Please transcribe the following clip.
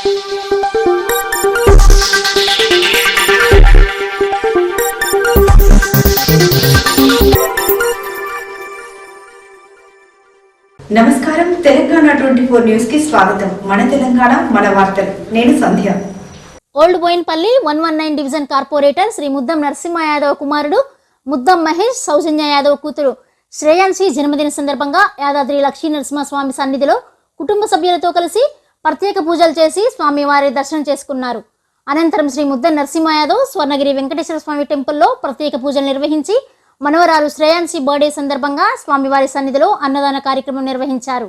నమస్కారం. Telangana twenty four న్యూస్కి స్వాగతం. మన తెలంగాణ మన వార్తలు. నేను Sandhya. Old Bowenpally one one nine division corporator Shri Muddam Narasimha Yadav కుమారుడు ముద్దం మహేష్ సౌజన్య యాదవ్ కూతురు శ్రేయాన్సి జన్మదిన సందర్భంగా యాదాద్రి లక్ష్మీ నరసింహస్వామి సన్నిధిలో కుటుంబ సభ్యులతో కలిసి ప్రత్యేక పూజలు చేసి స్వామివారి దర్శనం చేసుకున్నారు. అనంతరం శ్రీ ముద్ద నరసింహ యాదవ్ స్వర్ణగిరి వెంకటేశ్వర స్వామి టెంపుల్లో ప్రత్యేక పూజలు నిర్వహించి మనవరాలు శ్రేయాన్సి బర్త్డే సందర్భంగా స్వామివారి సన్నిధిలో అన్నదాన కార్యక్రమం నిర్వహించారు.